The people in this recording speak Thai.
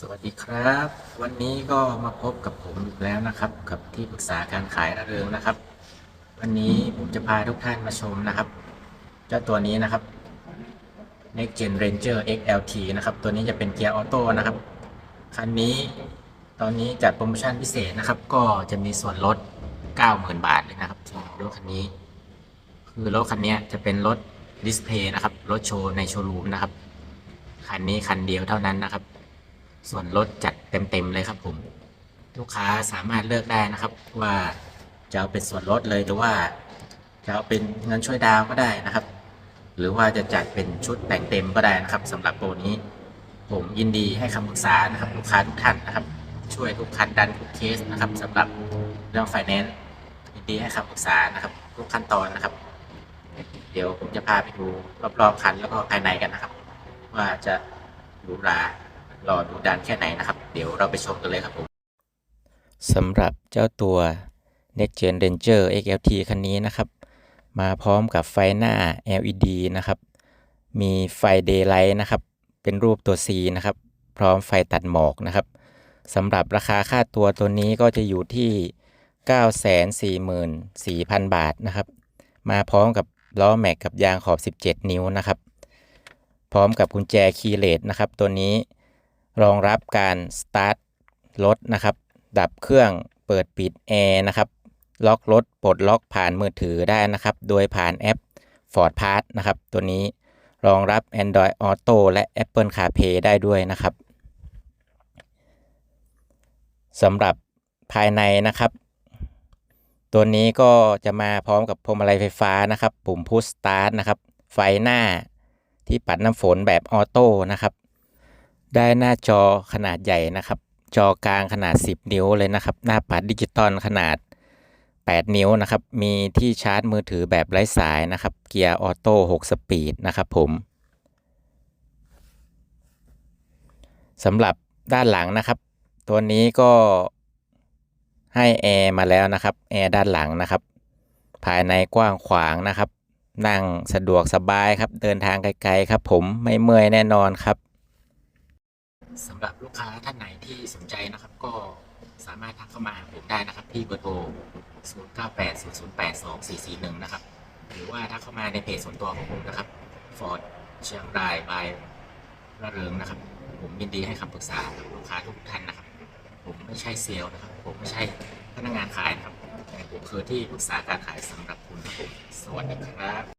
สวัสดีครับ วันนี้ก็มาพบกับผมอีกแล้วนะครับ กับที่ปรึกษาการขายระเริงนะครับ วันนี้ผมจะพาทุกท่านมาชมนะครับ เจ้าตัวนี้นะครับ Next Gen Ranger XLT นะครับ ตัวนี้จะเป็นเกียร์ออโต้นะครับ คันนี้ตอนนี้จัดโปรโมชั่นพิเศษนะครับ ก็จะมีส่วนลด 90,000 บาทเลยนะครับสำหรับรถคันนี้ คือรถคันนี้จะเป็นรถดิสเพย์นะครับ รถโชว์ในโชว์รูมนะครับ คันนี้คันเดียวเท่านั้นนะครับ ส่วนลดจัดเต็มๆเลยครับผม ลูกค้าสามารถเลือกได้นะครับ ว่าจะเอาเป็นส่วนลดเลยหรือว่าจะเอาเป็นเงินช่วยดาวก็ได้นะครับ หรือว่าจะจัดเป็นชุดแต่งเต็มก็ได้นะครับสำหรับโปรนี้ ผมยินดีให้คำปรึกษานะครับ ลูกค้าทุกท่านนะครับ ช่วยทุกคันดันทุกเคสนะครับสำหรับเรื่องไฟแนนซ์ยินดีให้คำปรึกษานะครับทุกขั้นตอนนะครับ เดี๋ยวผมจะพาไปดูรอบๆคันแล้วก็ภายในกันนะครับ ว่าจะหรูหรา รอดูดันแค่ไหนนะครับ เดี๋ยวเราไปชมกันเลยครับผมสำหรับเจ้าตัว Next Gen Ranger XLT คันนี้นะครับ มาพร้อมกับไฟหน้า LED นะครับ มีไฟ Daylight นะครับ เป็นรูปตัว C นะครับ พร้อมไฟตัดหมอกนะครับสำหรับราคาค่าตัวตัวนี้ก็จะอยู่ที่ 944,000 บาทนะครับ มาพร้อมกับล้อแม็กกับยางขอบ 17 นิ้วนะครับ พร้อมกับกุญแจคีย์เลสนะครับ ตัวนี้ รองรับการสตาร์ทรถนะครับ ดับเครื่องเปิดปิดแอร์นะครับ ล็อกรถปลดล็อกผ่านมือถือได้นะครับ โดยผ่านแอป Ford Pass นะครับ ตัวนี้รองรับ Android Auto และ Apple CarPlay ได้ด้วยนะครับสำหรับภายในนะครับ ตัวนี้ก็จะมาพร้อมกับพวงมาลัยไฟฟ้านะครับ ปุ่มพุชสตาร์ทนะครับ ไฟหน้าที่ปัดน้ำฝนแบบออโต้นะครับ ได้หน้าจอขนาดใหญ่นะครับ จอกลางขนาด 10 นิ้วเลยนะครับ หน้าปัดดิจิตอลขนาด 8 นิ้วนะครับ มีที่ชาร์จมือถือแบบไร้สายนะครับ เกียร์ออโต้6สปีดนะครับผมสำหรับด้านหลังนะครับ ตัวนี้ก็ให้แอร์มาแล้วนะครับแอร์ด้านหลังนะครับ ภายในกว้างขวางนะครับ นั่งสะดวกสบายครับ เดินทางไกลๆครับ ผมไม่เมื่อยแน่นอนครับ สำหรับลูกค้าท่านไหนที่สนใจนะครับ ก็สามารถทักเข้ามาหาผมได้นะครับ ที่เบอร์โทร 0980082441 นะครับ หรือว่าถ้าเข้ามาในเพจส่วนตัวของผมนะครับ Ford เชียงรายบายระเริงนะครับ ผมยินดีให้คำปรึกษากับลูกค้าทุกท่านนะครับ ผมไม่ใช่เซลล์นะครับ ผมไม่ใช่พนักงานขายนะครับแต่ผมคือที่ปรึกษาการขายสำหรับคุณครับผมสวัสดีครับ